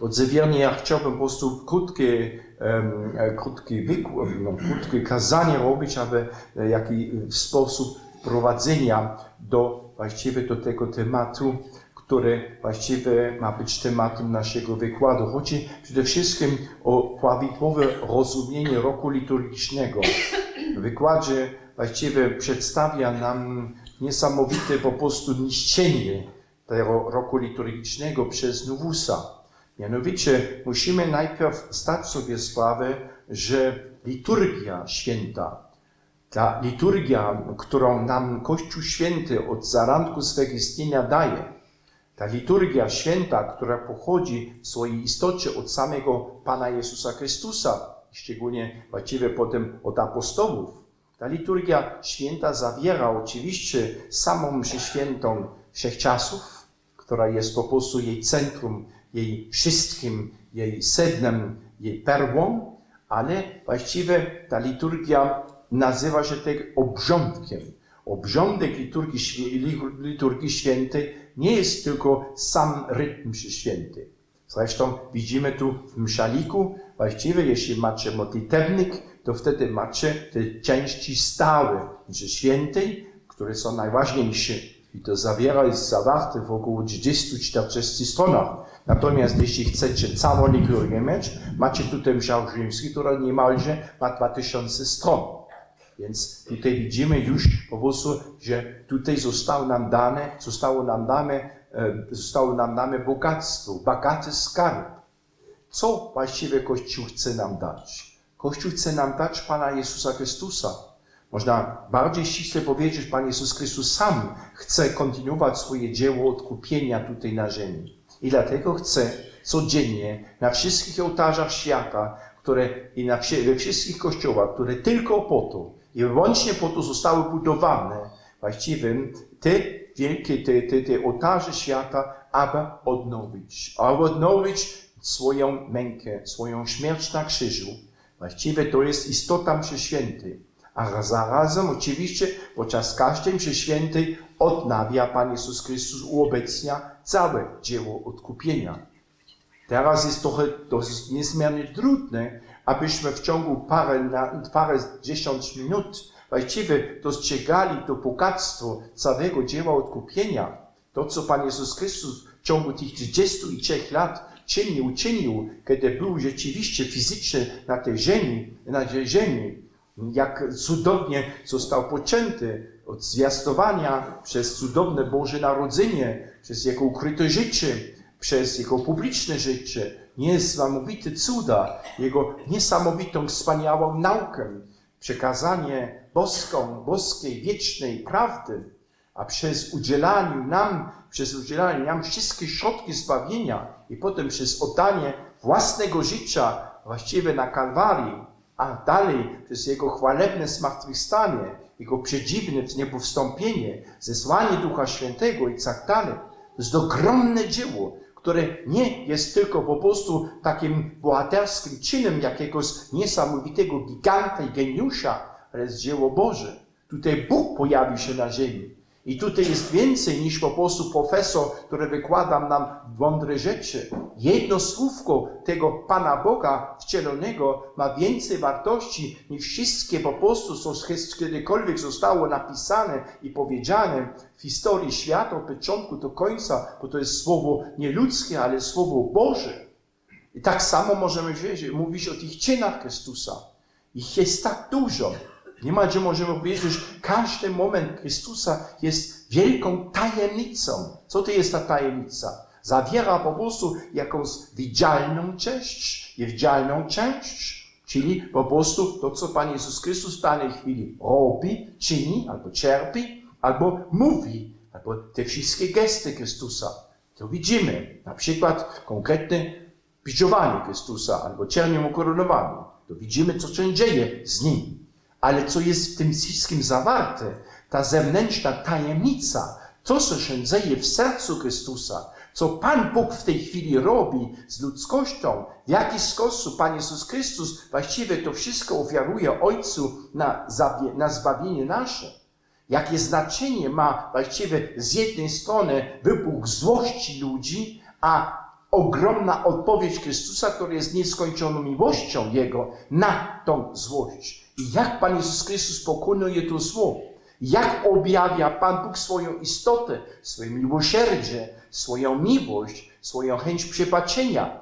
Drodzy wierni, ja chciałbym po prostu krótkie, em, e, krótki wykład, no, krótkie kazanie robić, aby e, jaki sposób prowadzenia do właściwie do tego tematu, który właściwie ma być tematem naszego wykładu. Chodzi przede wszystkim o prawidłowe rozumienie roku liturgicznego. W wykładzie właściwie przedstawia nam niesamowite po prostu niszczenie tego roku liturgicznego przez Nowusa. Mianowicie musimy najpierw zdać sobie sprawę, że liturgia święta, ta liturgia, którą nam Kościół Święty od zaranku swego istnienia daje, ta liturgia święta, która pochodzi w swojej istocie od samego Pana Jezusa Chrystusa, szczególnie właściwie potem od apostołów, ta liturgia święta zawiera oczywiście samą mszę świętą wszechczasów, która jest po prostu jej centrum, jej wszystkim, jej sednem, jej perłą, ale właściwie ta liturgia nazywa się tak obrządkiem. Obrządek liturgii, liturgii świętej nie jest tylko sam rytm świętej. Zresztą widzimy tu w mszaliku, właściwie jeśli macie modlitewnik, to wtedy macie te części stałe mszy świętej, które są najważniejsze. I to zawiera, jest zawarte w około 30-40 stronach. Natomiast jeśli chcecie całą liturgię mieć, macie tutaj mszał rzymski, która niemalże ma 2000 stron. Więc tutaj widzimy już po prostu, że tutaj zostało nam dane, zostało nam dane, e, zostało nam dane bogactwo, bogaty skarb. Co właściwie Kościół chce nam dać? Kościół chce nam dać Pana Jezusa Chrystusa. Można bardziej ściśle powiedzieć, Pan Jezus Chrystus sam chce kontynuować swoje dzieło odkupienia tutaj na ziemi. I dlatego chce codziennie na wszystkich ołtarzach świata, które i na, we wszystkich kościołach, które tylko po to i wyłącznie po to zostały budowane, właściwie te wielkie, te, te, te ołtarze świata, aby odnowić, aby odnowić swoją mękę, swoją śmierć na krzyżu. Właściwie to jest istota mszy świętej. A zarazem oczywiście podczas każdej mszy świętej odnawia Pan Jezus Chrystus, uobecnia całe dzieło odkupienia. Teraz jest trochę dosyć niezmiernie trudne, abyśmy w ciągu parę, na, parę dziesiąt minut właściwie dostrzegali to bogactwo całego dzieła odkupienia. To, co Pan Jezus Chrystus w ciągu tych 33 lat czynił, uczynił, kiedy był rzeczywiście fizycznie na tej ziemi, na tej ziemi, jak cudownie został poczęty od zwiastowania przez cudowne Boże Narodzenie, przez Jego ukryte życie, przez Jego publiczne życie, niesamowite cuda, Jego niesamowitą, wspaniałą naukę, przekazanie boską, boskiej, wiecznej prawdy, a przez udzielanie nam, przez udzielanie nam wszystkie środki zbawienia i potem przez oddanie własnego życia właściwie na Kalwarii, a dalej przez Jego chwalebne zmartwychwstanie, Jego przedziwne zniebowstąpienie, zesłanie Ducha Świętego i tak dalej. To jest ogromne dzieło, które nie jest tylko po prostu takim bohaterskim czynem jakiegoś niesamowitego giganta i geniusza, ale jest dzieło Boże. Tutaj Bóg pojawił się na ziemi. I tutaj jest więcej niż po prostu profesor, który wykłada nam mądre rzeczy. Jedno słówko tego Pana Boga wcielonego ma więcej wartości niż wszystkie po prostu, co kiedykolwiek zostało napisane i powiedziane w historii świata od początku do końca, bo to jest słowo nie ludzkie, ale słowo Boże. I tak samo możemy mówić o tych czynach Chrystusa. Ich jest tak dużo. Niemalże możemy powiedzieć, że każdy moment Chrystusa jest wielką tajemnicą. Co to jest ta tajemnica? Zawiera po prostu jakąś widzialną część, niewidzialną część, czyli po prostu to, co Pan Jezus Chrystus w danej chwili robi, czyni, albo cierpi, albo mówi, albo te wszystkie gesty Chrystusa. To widzimy, na przykład konkretne biczowanie Chrystusa, albo czernią ukoronowanie. To widzimy, co się dzieje z Nim. Ale co jest w tym wszystkim zawarte, ta zewnętrzna tajemnica, to, co się dzieje w sercu Chrystusa, co Pan Bóg w tej chwili robi z ludzkością, w jaki sposób Pan Jezus Chrystus właściwie to wszystko ofiaruje Ojcu na, na zbawienie nasze. Jakie znaczenie ma właściwie z jednej strony wybuch złości ludzi, a ogromna odpowiedź Chrystusa, która jest nieskończoną miłością Jego na tą złość. Jak Pan Jezus Chrystus pokonuje to zło. Jak objawia Pan Bóg swoją istotę, swoje miłosierdzie, swoją miłość, swoją chęć przebaczenia.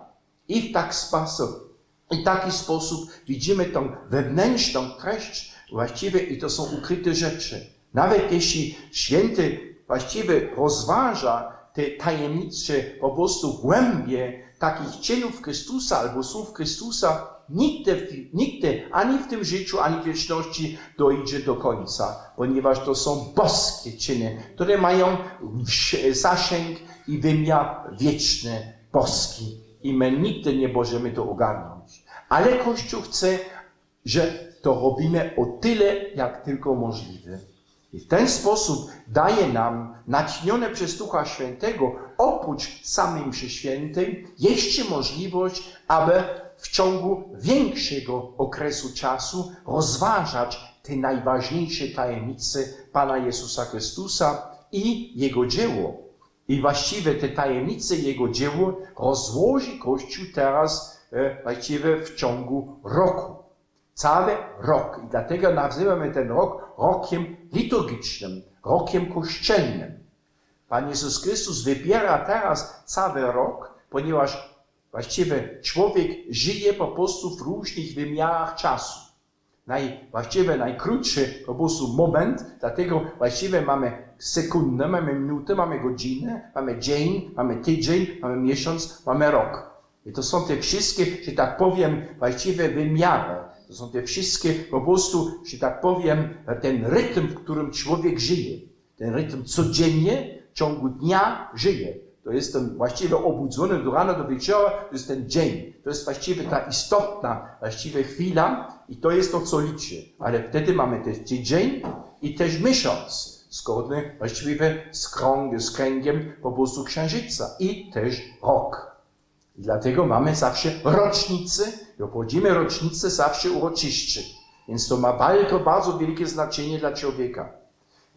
I w taki sposób, i taki sposób widzimy tą wewnętrzną treść właściwie i to są ukryte rzeczy. Nawet jeśli święty właściwie rozważa te tajemnicze po prostu głębie takich czynów Chrystusa albo słów Chrystusa, nigdy, nigdy ani w tym życiu, ani w wieczności dojdzie do końca, ponieważ to są boskie czyny, które mają zasięg i wymiar wieczny, boski. I my nigdy nie możemy to ogarnąć. Ale Kościół chce, że to robimy o tyle, jak tylko możliwe. I w ten sposób daje nam, natchnione przez Ducha Świętego, oprócz samej mszy świętej, jeszcze możliwość, aby w ciągu większego okresu czasu rozważać te najważniejsze tajemnice Pana Jezusa Chrystusa i Jego dzieło. I właściwie te tajemnice Jego dzieło rozłoży Kościół teraz e, właściwie w ciągu roku. Cały rok. I dlatego nazywamy ten rok rokiem liturgicznym, rokiem kościelnym. Pan Jezus Chrystus wybiera teraz cały rok, ponieważ właściwie człowiek żyje po prostu w różnych wymiarach czasu. Naj, właściwie najkrótszy po prostu moment, dlatego właściwie mamy sekundę, mamy minutę, mamy godzinę, mamy dzień, mamy tydzień, mamy miesiąc, mamy rok. I to są te wszystkie, że tak powiem, właściwe wymiary. To są te wszystkie po prostu, że tak powiem, ten rytm, w którym człowiek żyje. Ten rytm codziennie, w ciągu dnia żyje. To jest ten właściwie obudzony do rana do wieczora, to jest ten dzień. To jest właściwie ta istotna właściwie chwila i to jest to, co liczy. Ale wtedy mamy też dzień i też miesiąc, zgodny właściwie z, z kręgiem po prostu księżyca i też rok. I dlatego mamy zawsze rocznice i obchodzimy rocznice zawsze uroczyście. Więc to ma bardzo, bardzo wielkie znaczenie dla człowieka.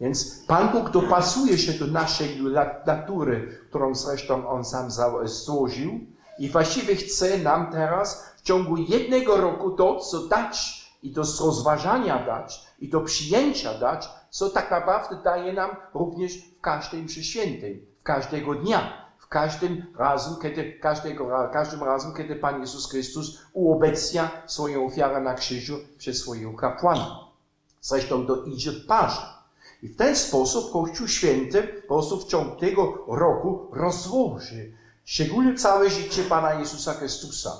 Więc Pan Bóg dopasuje się do naszej natury, którą zresztą On sam złożył i właściwie chce nam teraz w ciągu jednego roku to, co dać i do rozważania dać i do przyjęcia dać, co tak naprawdę daje nam również w każdej mszy świętej, w każdego dnia w każdym razem, kiedy, każdego, każdym razem, kiedy Pan Jezus Chrystus uobecnia swoją ofiarę na krzyżu przez swojego kapłana. Zresztą to idzie w parze. I w ten sposób Kościół Święty po prostu w ciągu tego roku rozłoży szczególnie całe życie Pana Jezusa Chrystusa.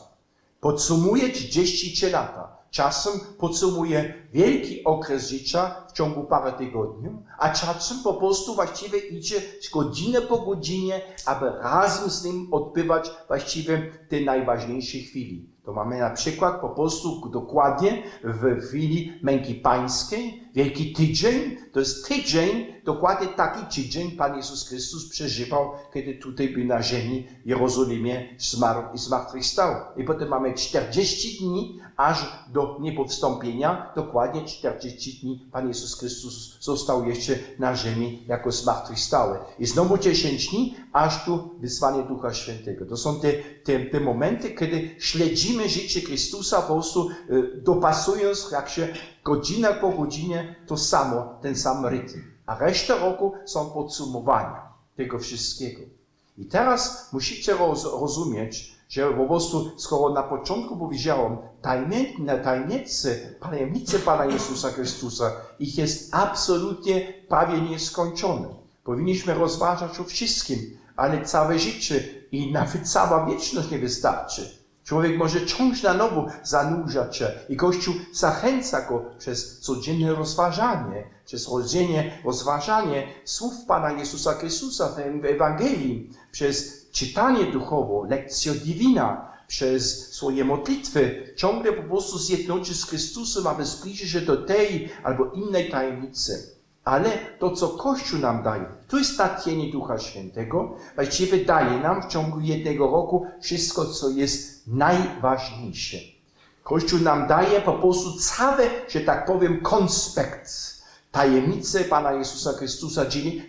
Podsumuje 33 lata. Czasem podsumuje wielki okres życia w ciągu parę tygodni, a czasem po prostu właściwie idzie godzinę po godzinie, aby razem z nim odbywać właściwie te najważniejsze chwili. To mamy na przykład po prostu dokładnie w chwili męki pańskiej, Wielki Tydzień, to jest tydzień, dokładnie taki tydzień Pan Jezus Chrystus przeżywał, kiedy tutaj był na ziemi Jerozolimie zmarł i zmartwychwstał. I potem mamy 40 dni, aż do niepowstąpienia, dokładnie 40 dni Pan Jezus Chrystus został jeszcze na ziemi jako zmartwychwstały. I znowu 10 dni, aż tu wysłanie Ducha Świętego. To są te, te, te momenty, kiedy śledzimy życie Chrystusa, po prostu y, dopasując, jak się godzina po godzinie, to samo, ten sam rytm. A reszta roku są podsumowania tego wszystkiego. I teraz musicie roz, rozumieć, że po prostu, skoro na początku powiedziałem, tajemnice, tajemnice Pana Jezusa Chrystusa, ich jest absolutnie prawie nieskończone. Powinniśmy rozważać o wszystkim, ale całe życie i nawet cała wieczność nie wystarczy. Człowiek może ciągle na nowo zanurzać się i Kościół zachęca go przez codzienne rozważanie, przez rodzenie, rozważanie słów Pana Jezusa Chrystusa w Ewangelii, przez czytanie duchowo, lekcjo divina, przez swoje modlitwy, ciągle po prostu zjednoczyć z Chrystusem, aby zbliżyć się do tej albo innej tajemnicy. Ale to, co Kościół nam daje, to jest natchnienie Ducha Świętego, właściwie daje nam w ciągu jednego roku wszystko, co jest najważniejsze. Kościół nam daje po prostu cały, że tak powiem, konspekt tajemnicy Pana Jezusa Chrystusa,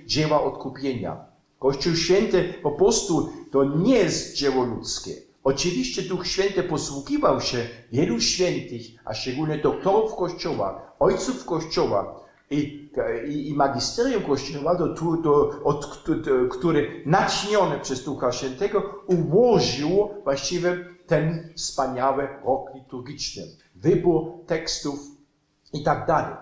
dzieła odkupienia. Kościół Święty po prostu to nie jest dzieło ludzkie. Oczywiście Duch Święty posługiwał się wielu świętych, a szczególnie doktorów Kościoła, ojców Kościoła i, i, i magisterium Kościoła, do, do, do, do, który przez Ducha Świętego ułożył właściwie ten wspaniały rok liturgiczny. Wybór tekstów i tak dalej.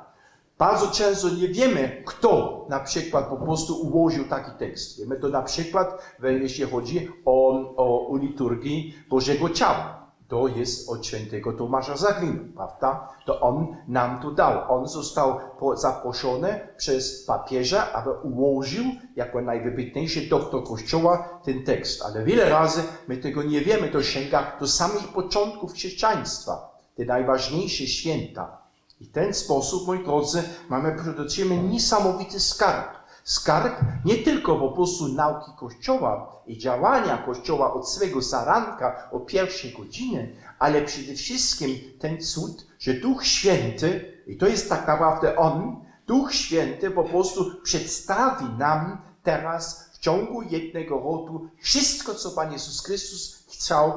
Bardzo często nie wiemy, kto na przykład po prostu ułożył taki tekst. Wiemy to na przykład, jeśli chodzi o, o, liturgii Bożego Ciała. To jest od świętego Tomasza Zagwinu, prawda? To on nam to dał. On został zaproszony przez papieża, aby ułożył jako najwybitniejszy doktor Kościoła ten tekst. Ale wiele razy my tego nie wiemy. To sięga do samych początków chrześcijaństwa. Te najważniejsze święta. I w ten sposób, moi drodzy, mamy oczyma niesamowity skarb. Skarb nie tylko po prostu nauki Kościoła i działania Kościoła od swego zaranka, o pierwszej godziny, ale przede wszystkim ten cud, że Duch Święty, i to jest tak naprawdę On, Duch Święty po prostu przedstawi nam teraz w ciągu jednego roku wszystko, co Pan Jezus Chrystus chciał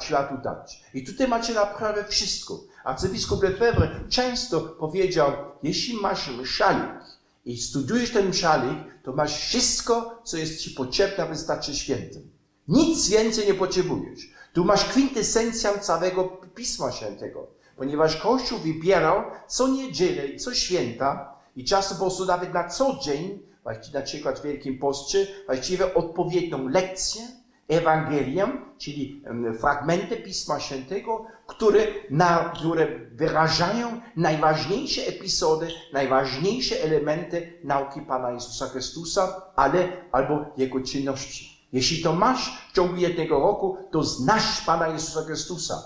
światu dać. I tutaj macie naprawdę wszystko. Arcybiskup Lefebvre często powiedział, jeśli masz szalik i studujesz ten szalik, to masz wszystko, co jest ci potrzebne, aby stać świętym. Nic więcej nie potrzebujesz. Tu masz kwintesencję całego Pisma Świętego, ponieważ Kościół wybierał co niedzielę i co święta i czasem po prostu nawet na co dzień, na przykład w Wielkim Poście, właściwie odpowiednią lekcję, Ewangelium, czyli fragmenty Pisma Świętego, które, na, które wyrażają najważniejsze epizody, najważniejsze elementy nauki Pana Jezusa Chrystusa, ale albo Jego czynności. Jeśli to masz w ciągu jednego roku, to znasz Pana Jezusa Chrystusa.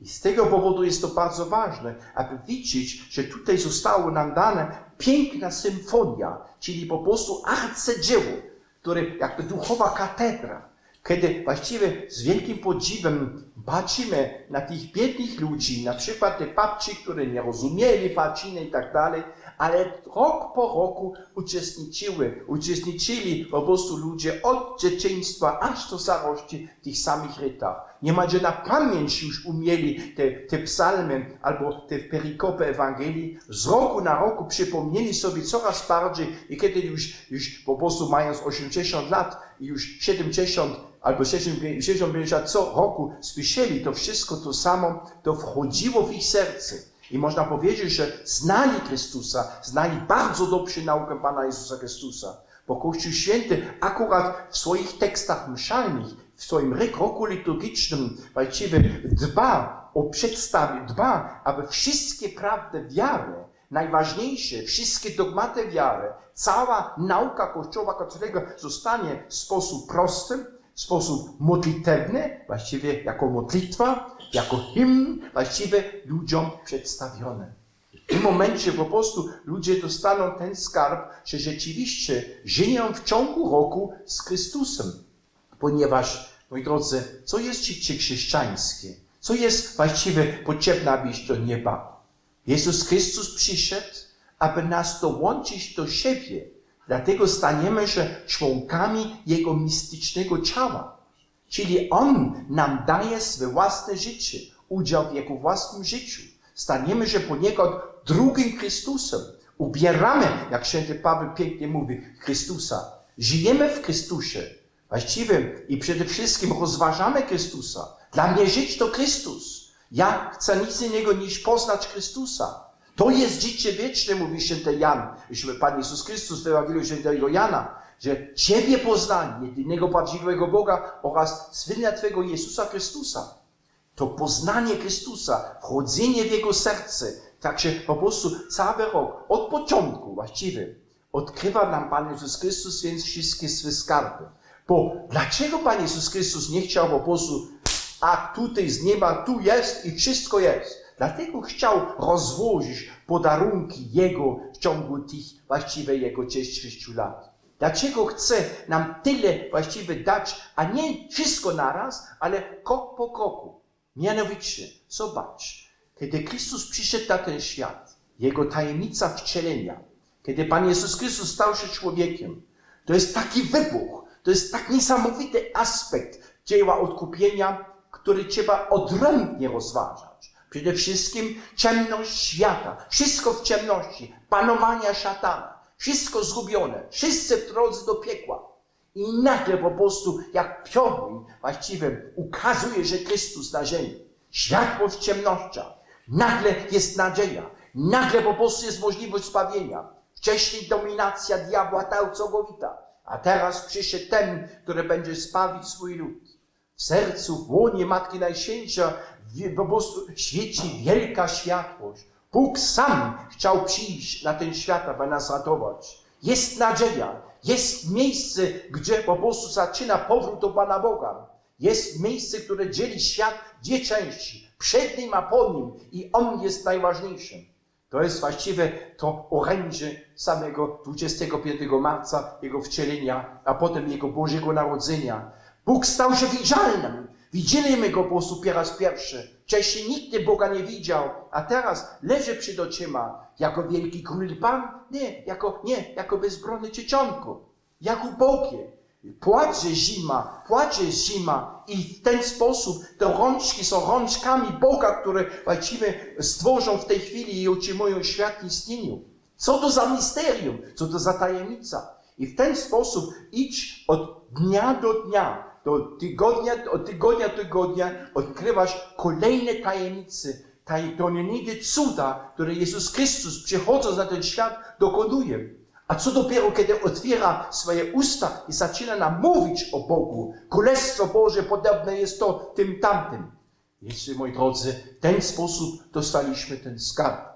I z tego powodu jest to bardzo ważne, aby widzieć, że tutaj zostało nam dane piękna symfonia, czyli po prostu arcydzieło, które jakby duchowa katedra, kiedy właściwie z wielkim podziwem patrzymy na tych biednych ludzi, na przykład te babci, które nie rozumieli łaciny i tak dalej, ale rok po roku uczestniczyły, uczestniczyli po prostu ludzie od dzieciństwa aż do starości w tych samych rytach. Niemalże na pamięć już umieli te, te psalmy albo te perikopy Ewangelii. Z roku na roku przypomnieli sobie coraz bardziej i kiedy już, już po prostu mając 80 lat i już 70 albo 60 lat co roku słyszeli to wszystko to samo, to wchodziło w ich serce. I można powiedzieć, że znali Chrystusa, znali bardzo dobrze naukę Pana Jezusa Chrystusa. Bo Kościół Święty akurat w swoich tekstach mszalnych, w swoim roku liturgicznym właściwie dba o przedstawienie, dba, aby wszystkie prawdy wiary, najważniejsze, wszystkie dogmaty wiary, cała nauka Kościoła katolickiego zostanie w sposób prosty, w sposób modlitewny, właściwie jako modlitwa, jako hymn, właściwie ludziom przedstawiony. W tym momencie po prostu ludzie dostaną ten skarb, że rzeczywiście żyją w ciągu roku z Chrystusem. Ponieważ, moi drodzy, co jest życie chrześcijańskie? Co jest właściwie potrzebne, aby iść do nieba? Jezus Chrystus przyszedł, aby nas dołączyć do siebie. Dlatego staniemy się członkami Jego mistycznego ciała. Czyli On nam daje swoje własne życie, udział w Jego własnym życiu. Staniemy się poniekąd drugim Chrystusem. Ubieramy, jak święty Paweł pięknie mówi, Chrystusa. Żyjemy w Chrystusie. Właściwie i przede wszystkim rozważamy Chrystusa. Dla mnie żyć to Chrystus. Ja chcę nic innego niż poznać Chrystusa. To jest życie wieczne, mówi święty Jan, Pan Jezus Chrystus w Ewangelii świętego Jana, że Ciebie poznali, jedynego prawdziwego Boga oraz Syna Twego Jezusa Chrystusa. To poznanie Chrystusa, wchodzenie w Jego serce, także po prostu cały rok, od początku właściwie, odkrywa nam Pan Jezus Chrystus więc wszystkie swe skarby. Bo dlaczego Pan Jezus Chrystus nie chciał po prostu, a tutaj z nieba, tu jest i wszystko jest. Dlatego chciał rozłożyć podarunki Jego w ciągu tych właściwie Jego 6 lat. Dlaczego chce nam tyle właściwie dać, a nie wszystko naraz, ale krok po kroku. Mianowicie, zobacz, kiedy Chrystus przyszedł na ten świat, Jego tajemnica wcielenia, kiedy Pan Jezus Chrystus stał się człowiekiem, to jest taki wybuch, To jest tak niesamowity aspekt dzieła odkupienia, który trzeba odrębnie rozważać. Przede wszystkim ciemność świata, wszystko w ciemności, panowania szatana, wszystko zgubione, wszyscy w drodze do piekła. I nagle po prostu, jak piorun właściwie ukazuje, że Chrystus na ziemi, światło w ciemnościach, nagle jest nadzieja, nagle po prostu jest możliwość zbawienia. Wcześniej dominacja diabła całkowita, a teraz przyszedł ten, który będzie zbawić swój lud. W sercu, w łonie Matki Najświętsza po prostu świeci wielka światłość. Bóg sam chciał przyjść na ten świat, aby nas ratować. Jest nadzieja, jest miejsce, gdzie po prostu zaczyna powrót do Pana Boga. Jest miejsce, które dzieli świat dwie części. Przed nim, a po nim. I on jest najważniejszym. To jest właściwie to orędzie samego 25 marca, jego wcielenia, a potem jego Bożego Narodzenia. Bóg stał się widzialnym. Widzieliśmy go po prostu po raz pierwszy. Wcześniej nikt Boga nie widział, a teraz leży przed oczyma jako wielki król pan? Nie, jako, nie, jako bezbronne dzieciątko, jak ubogie. Płacze zima, płacze zima i w ten sposób te rączki są rączkami Boga, które właściwie stworzą w tej chwili i utrzymują świat w istnieniu. Co to za misterium? Co to za tajemnica? I w ten sposób idź od dnia do dnia, do tygodnia, od tygodnia do tygodnia, odkrywasz kolejne tajemnice, tajemnice cuda, które Jezus Chrystus przychodząc na ten świat dokonuje. A co dopiero, kiedy otwiera swoje usta i zaczyna nam mówić o Bogu. Królestwo Boże podobne jest to tym tamtym. Jeszcze, moi drodzy, w ten sposób dostaliśmy ten skarb.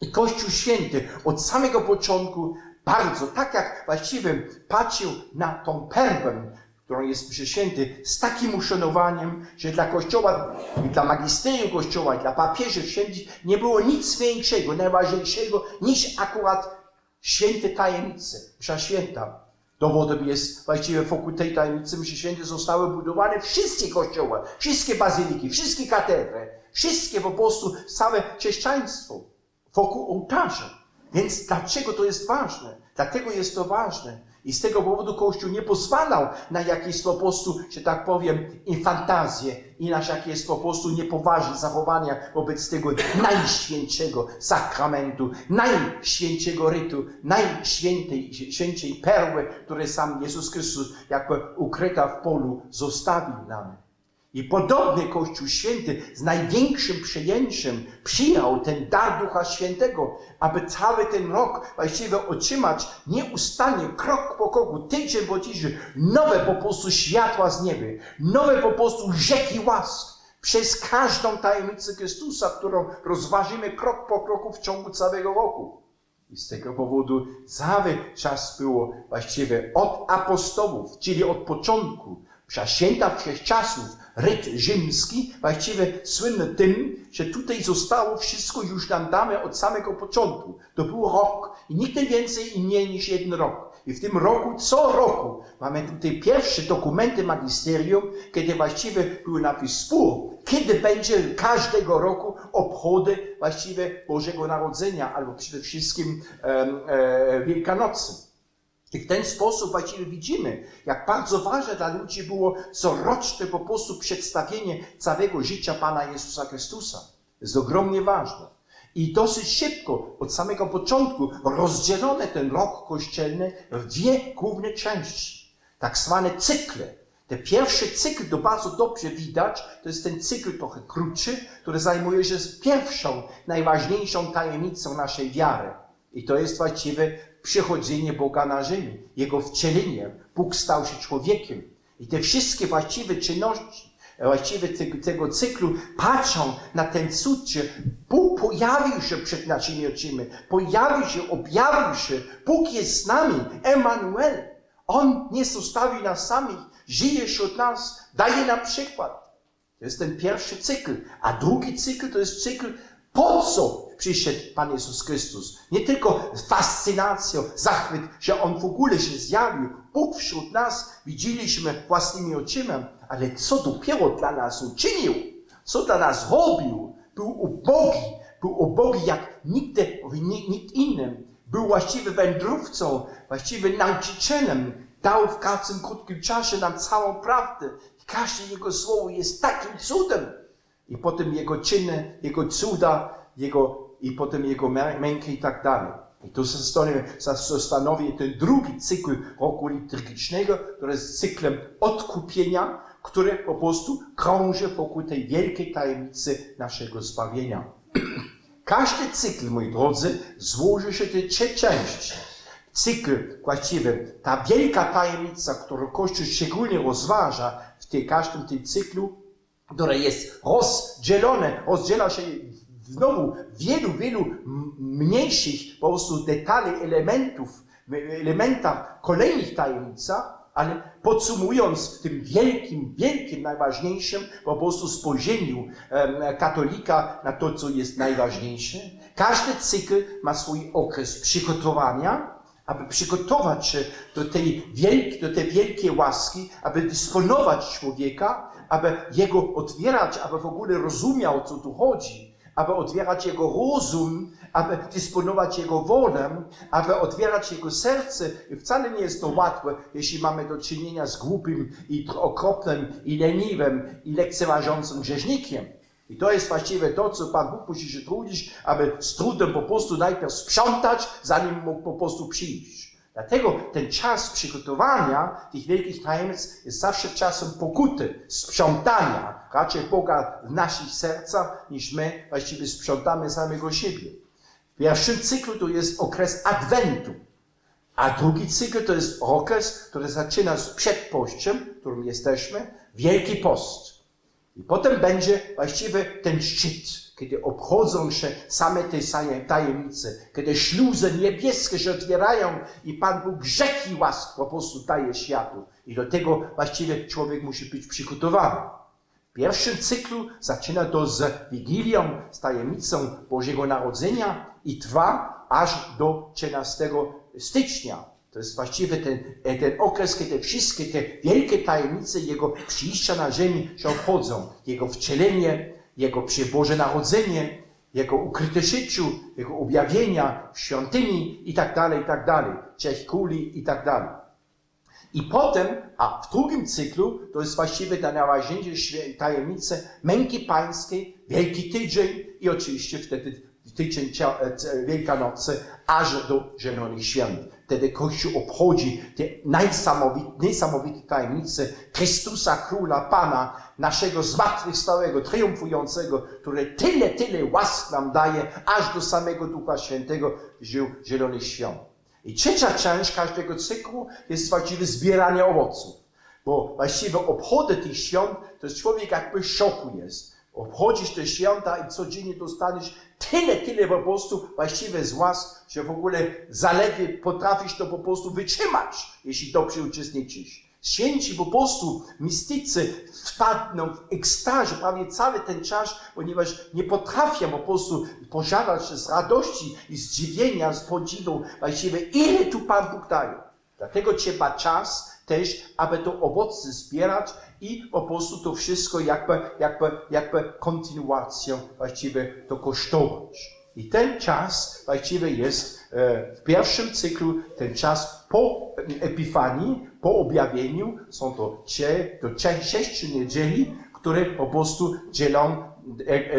I Kościół Święty od samego początku bardzo, tak jak właściwie patrzył na tą perłę, którą jest Mszy Święty, z takim uszanowaniem, że dla Kościoła, i dla magisterium Kościoła, i dla papieży święci nie było nic większego, najważniejszego niż akurat święte tajemnice, msza święta. Dowodem jest właściwie wokół tej tajemnicy mszy święte zostały budowane wszystkie kościoły, wszystkie bazyliki, wszystkie katedry, wszystkie po prostu całe chrześcijaństwo wokół ołtarza. Więc dlaczego to jest ważne? Dlatego jest to ważne. I z tego powodu Kościół nie pozwalał na jakieś po prostu, że tak powiem, infantazje i na jakieś po prostu niepoważne zachowania wobec tego najświętszego sakramentu, najświętszego rytu, najświętej święciej perły, które sam Jezus Chrystus jakby ukryta w polu zostawił nam. I podobny Kościół Święty z największym przyjęciem przyjął ten dar Ducha Świętego, aby cały ten rok właściwie otrzymać nieustannie, krok po kroku, tydzień po tydzień, nowe po prostu światła z nieba, nowe po prostu rzeki łask przez każdą tajemnicę Chrystusa, którą rozważymy krok po kroku w ciągu całego roku. I z tego powodu cały czas było właściwie od apostołów, czyli od początku, Msza święta wszechczasów, ryt rzymski, właściwie słynny tym, że tutaj zostało wszystko już nam dane od samego początku. To był rok i nigdy więcej i mniej niż jeden rok. I w tym roku, co roku, mamy tutaj pierwsze dokumenty magisterium, kiedy właściwie był napis spór, kiedy będzie każdego roku obchody właściwie Bożego Narodzenia, albo przede wszystkim e, Wielkanocy. I w ten sposób właściwie widzimy, jak bardzo ważne dla ludzi było coroczne po prostu przedstawienie całego życia Pana Jezusa Chrystusa. Jest ogromnie ważne. I dosyć szybko, od samego początku, rozdzielone ten rok kościelny w dwie główne części. Tak zwane cykle. Ten pierwszy cykl, to bardzo dobrze widać, to jest ten cykl trochę krótszy, który zajmuje się pierwszą, najważniejszą tajemnicą naszej wiary. I to jest właściwie przychodzenie Boga na ziemię, Jego wcielenie. Bóg stał się człowiekiem. I te wszystkie właściwe czynności, właściwie tego, tego cyklu patrzą na ten cud, że Bóg pojawił się przed naszymi oczyma, pojawił się, objawił się. Bóg jest z nami, Emanuel. On nie zostawił nas samych, żyje wśród nas, daje nam przykład. To jest ten pierwszy cykl. A drugi cykl to jest cykl, po co przyszedł Pan Jezus Chrystus. Nie tylko fascynacją, zachwyt, że On w ogóle się zjawił. Bóg wśród nas widzieliśmy własnymi oczyma, ale co dopiero dla nas uczynił, co dla nas robił, był ubogi, był ubogi jak nigdy, nikt innym. Był właściwie wędrówcą, właściwie nauczycielem, dał w każdym krótkim czasie nam całą prawdę. Każde Jego słowo jest takim cudem. I potem Jego czyny, Jego cuda, Jego, i potem Jego mę- męki i tak dalej. I to stanowi, ten drugi cykl roku liturgicznego, który jest cyklem odkupienia, który po prostu krąży wokół tej wielkiej tajemnicy naszego zbawienia. Każdy cykl, moi drodzy, złoży się te trzy części. Cykl, właściwie ta wielka tajemnica, którą Kościół szczególnie rozważa w tej, każdym tym cyklu, które jest rozdzielone, rozdziela się znowu wielu, wielu mniejszych po prostu detali, elementów, elementach kolejnych tajemnicach, ale podsumując w tym wielkim, wielkim, najważniejszym po prostu spojrzeniu katolika na to, co jest najważniejsze, każdy cykl ma swój okres przygotowania, aby przygotować się do tej, wielkiej, do tej wielkiej łaski, aby dysponować człowieka, aby jego otwierać, aby w ogóle rozumiał, o co tu chodzi, aby otwierać jego rozum, aby dysponować jego wolę, aby otwierać jego serce. I wcale nie jest to łatwe, jeśli mamy do czynienia z głupim i okropnym i leniwym i lekceważącym grzesznikiem. I to jest właściwie to, co Pan Bóg musi się trudzić, aby z trudem po prostu najpierw sprzątać, zanim mógł po prostu przyjść. Dlatego ten czas przygotowania tych wielkich tajemnic jest zawsze czasem pokuty, sprzątania raczej Boga w naszych sercach, niż my właściwie sprzątamy samego siebie. W pierwszym cyklu to jest okres Adwentu, a drugi cykl to jest okres, który zaczyna z przedpościem, którym jesteśmy, Wielki Post. I potem będzie właściwie ten szczyt, kiedy obchodzą się same te tajemnice, kiedy śluzy niebieskie się otwierają i Pan Bóg rzeki łask po prostu daje światu. I do tego właściwie człowiek musi być przygotowany. W pierwszym cyklu zaczyna to z Wigilią, z tajemnicą Bożego Narodzenia i trwa aż do 13 stycznia. To jest właściwie ten, e, ten okres, kiedy wszystkie te wielkie tajemnice Jego przyjścia na ziemi się obchodzą. Jego wcielenie, Jego przy- Boże Narodzenie, Jego ukryte życiu, Jego objawienia w świątyni i tak dalej, i tak dalej. Trzech kuli i tak dalej. I potem, a w drugim cyklu, to jest właściwie ta najważniejsza tajemnica męki pańskiej, Wielki Tydzień i oczywiście wtedy tydzień e, Wielkanocy, aż do Zielonych Świąt. Wtedy Kościół obchodzi te najsamowite, niesamowite tajemnice Chrystusa, Króla, Pana, naszego zmartwychwstałego, triumfującego, który tyle, tyle łask nam daje, aż do samego Ducha Świętego żył Zielonych Świąt. I trzecia część każdego cyklu jest właściwie zbieranie owoców. Bo właściwie obchody tych świąt, to jest człowiek jakby w szoku jest. Obchodzisz te święta i codziennie dostaniesz tyle, tyle po prostu właściwie z łask, że w ogóle zaledwie potrafisz to po prostu wytrzymać, jeśli dobrze uczestniczysz. Święci po prostu, mistycy wpadną w ekstazie prawie cały ten czas, ponieważ nie potrafią po prostu posiadać z radości i zdziwienia, z podziwu właściwie ile tu Pan Bóg daje. Dlatego trzeba czas też, aby to owoce zbierać i po prostu to wszystko jakby, jakby, jakby kontynuacją właściwie to kosztować. I ten czas właściwie jest e, w pierwszym cyklu, ten czas po Epifanii, po objawieniu, są to cie, to sześć niedzieli, które po prostu dzielą e,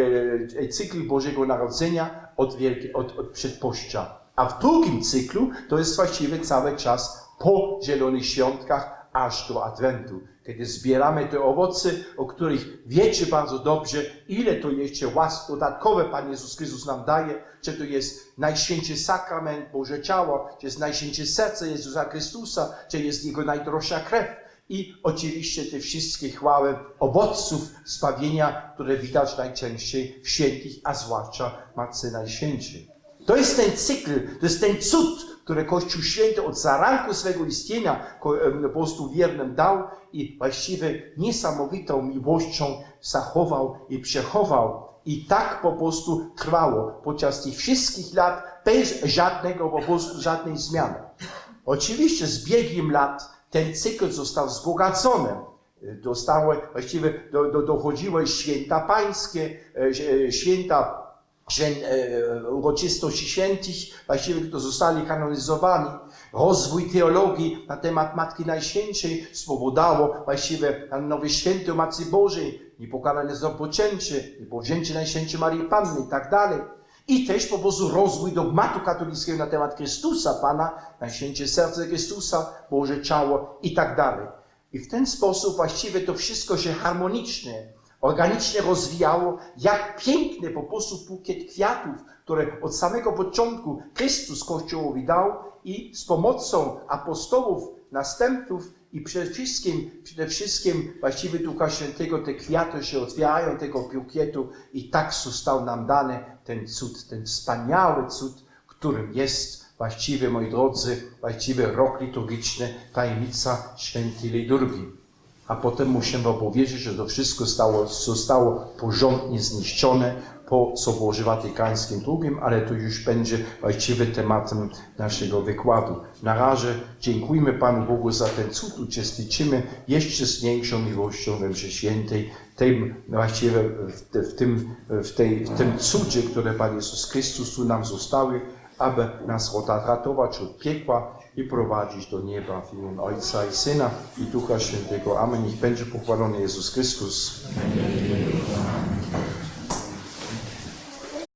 e, cykl Bożego Narodzenia od, wielkie, od, od przedpościa. A w drugim cyklu to jest właściwie cały czas po Zielonych Świątkach aż do Adwentu, kiedy zbieramy te owoce, o których wiecie bardzo dobrze, ile to jeszcze łask dodatkowe Pan Jezus Chrystus nam daje, czy to jest Najświętszy Sakrament, Boże Ciało, czy jest Najświętsze Serce Jezusa Chrystusa, czy jest Jego najdroższa krew. I oczywiście te wszystkie chwały owoców zbawienia, które widać najczęściej w świętych, a zwłaszcza Matce Najświętszej. To jest ten cykl, to jest ten cud, który Kościół Święty od zaranku swego istnienia prostu wiernym dał i właściwie niesamowitą miłością zachował i przechował. I tak po prostu trwało podczas tych wszystkich lat bez żadnego po prostu żadnej zmiany. Oczywiście z biegiem lat ten cykl został wzbogacony. Dostały, właściwie do, do, dochodziły święta pańskie, e, e, święta świę, uroczystości świętych, właściwie, którzy zostali kanonizowani. Rozwój teologii na temat Matki Najświętszej spowodowało właściwie nowe święty o Matce Bożej, niepokalane zapoczęcie, niepowzięcie Najświętszej Marii Panny i tak dalej. I też po prostu rozwój dogmatu katolickiego na temat Chrystusa Pana, Najświętsze Serce Chrystusa, Boże Ciało i tak dalej. I w ten sposób właściwie to wszystko się harmonicznie, organicznie rozwijało, jak piękny po prostu bukiet kwiatów, które od samego początku Chrystus Kościołowi dał i z pomocą apostołów, następców i przede wszystkim, przede wszystkim właściwie Ducha Świętego te kwiaty się otwierają, tego bukietu i tak został nam dany ten cud, ten wspaniały cud, którym jest właściwie, moi drodzy, właściwie rok liturgiczny, tajemnica świętej liturgii. A potem musimy powiedzieć, że to wszystko stało, zostało porządnie zniszczone po Soborze Watykańskim II, ale to już będzie właściwie tematem naszego wykładu. Na razie dziękujemy Panu Bogu za ten cud, uczestniczymy jeszcze z większą miłością we świętej, tym właściwie w, tym, w, tej, w tym cudzie, które Pan Jezus Chrystus tu nam zostały, aby nas ratować od piekła i prowadzić do nieba w imię Ojca i Syna i Ducha Świętego. Amen. Niech będzie pochwalony Jezus Chrystus.